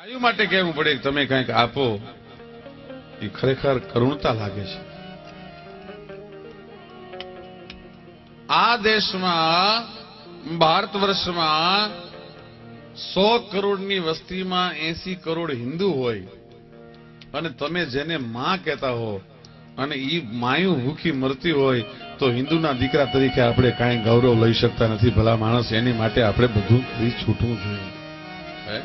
ગાયો માટે કહેવું પડે તમે કંઈક આપો, એ ખરેખર કરુણતા લાગે છે આ દેશમાં, ભારત વર્ષમાં સો કરોડની વસ્તીમાં એસી કરોડ હિન્દુ હોય, અને તમે જેને માં કહેતા હો, અને એ માયું ભૂખી મરતી હોય, તો હિન્દુના દીકરા તરીકે આપણે કાંઈ ગૌરવ લઈ શકતા નથી ભલા માણસ, એની માટે આપણે બધું છૂટવું જોઈએ હે?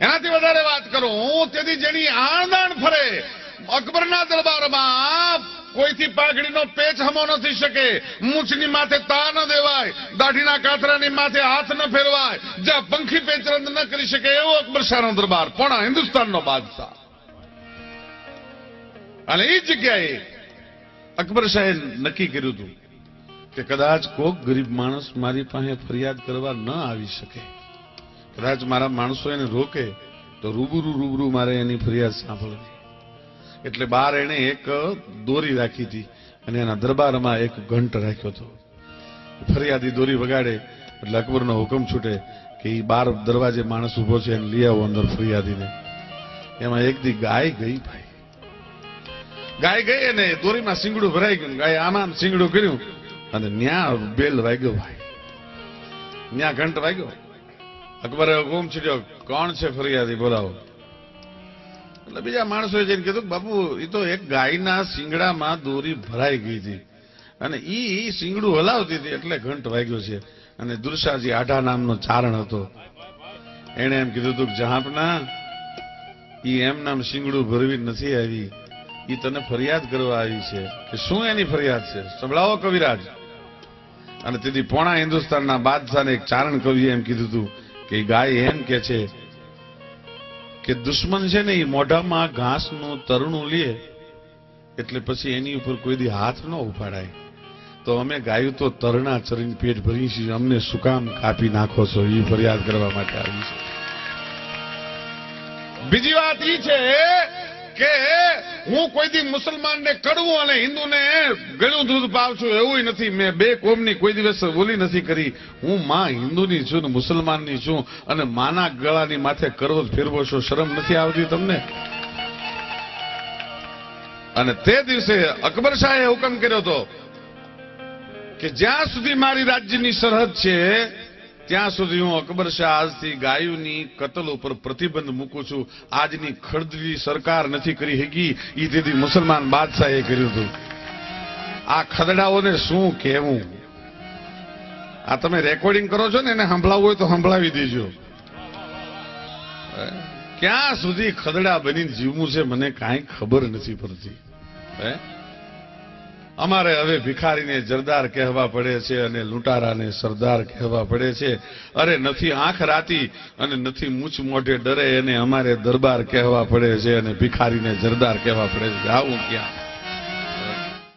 એનાથી વધારે વાત કરું. તેથી જેની આણદાણ ફરે. અકબરના દરબારમાં કોઈથી પાઘડીનો પેચ હમો નથી શકે. મૂછની માથે તા ન દેવાય. દાઢીના કાતરાની માથે હાથ ન ફેરવાય. જ્યાં પંખી પેચરંદ ન કરી શકે એવો અકબર શાહનો દરબાર. પણ હિન્દુસ્તાનનો બાદશાહ. અને એ જગ્યાએ અકબર શાહે નક્કી કર્યું હતું કે કદાચ કોક ગરીબ માણસ મારી પાસે ફરિયાદ કરવા ન આવી શકે. કદાચ મારા માણસો એને રોકે, તો રૂબરૂ રૂબરૂ મારે એની ફરિયાદ સાંભળવી. એટલે બાર એને એક દોરી રાખી હતી અને એના દરબારમાં એક ઘંટ રાખ્યો હતો. ફરિયાદી દોરી વગાડે, એટલે અકબરનો હુકમ છૂટે કે એ બાર દરવાજે માણસ ઊભો છે એને લઈ આવો અંદર ફરિયાદીને. એમાં એક દી ગાય ગઈ ભાઈ. ગાય ગઈ અને દોરીમાં સિંગડું ભરાઈ ગયું. ગાય આમાં સિંગડું કર્યું અને ન્યા બેલ વાગ્યો ભાઈ. ન્યા ઘંટ વાગ્યો. અકબરે હુકમ છૂટ્યો કોણ છે ફરિયાદી, બોલાવો. એટલે બીજા માણસોએ જઈને કીધું બાપુ એ તો એક ગાયના શિંગડામાં દોરી ભરાઈ ગઈ હતી. અને એ શિંગડું હલાવતી હતી એટલે ઘંટ વાગ્યો છે. અને દુર્શાજી આઢા નામનો ચારણ હતો. એણે એમ કીધું હતું જહાપના, ઈ એમ નામ શિંગડું ભરવી નથી આવી. એ તને ફરિયાદ કરવા આવી છે. કે શું એની ફરિયાદ છે? સંભળાવો કવિરાજ. અને તેથી પોણા હિન્દુસ્તાનના બાદશાહને એક ચારણ કવિએ એમ કીધું હતું કે ગાય એમ કે છે કે દુશ્મન છે ને એ મોઢામાં ઘાસનું તરણું લે, એટલે પછી એની ઉપર કોઈ દી હાથ ન ઉપાડાય. તો અમે ગાયું તો તરણા ચરીને પેટ ભરી છીએ, અમને શું કામ કાપી નાખો છો? એ ફરિયાદ કરવા માટે આવી છે. બીજી વાત ઈ છે કે હું કોઈ દી મુસલમાનને કડવું અને હિન્દુને ગળ્યું દૂધ પાવ એવું નથી. મેં બે કોમની કોઈ દિવસ બોલી નથી કરી. હું માં હિન્દુની છું ને મુસલમાનની છું અને માના ગળાની માથે કરવો ફેરવો છો, શરમ નથી આવતી તમને? અને તે દિવસે અકબર શાહે હુકમ કર્યો હતો કે જ્યાં સુધી મારી રાજ્યની સરહદ છે ત્યાં સુધી હું અકબર શાહ આજથી ગાયોની કતલ ઉપર પ્રતિબંધ મૂકું છું. આજની ખડદલી સરકાર નથી કરી શકી એ તેથી મુસલમાન બાદશાહે કર્યું હતું. આ ખદડાઓને શું કહેવું? આ તમે રેકોર્ડિંગ કરો છો ને, એને સંભળાવવું હોય તો સંભળાવી દેજો? ક્યાં સુધી ખદડા બની જીવવું છે મને કાંઈ ખબર નથી પડતી. હે? અમારે હવે ભિખારીને જરદાર કહેવા પડે છે અને લૂંટારાને સરદાર કહેવા પડે છે. અરે નથી આંખ રાતી અને નથી મૂછ મોઢે ડરે એને અમારે દરબાર કહેવા પડે છે અને ભિખારીને જરદાર કહેવા પડે છે. આવું ક્યાં?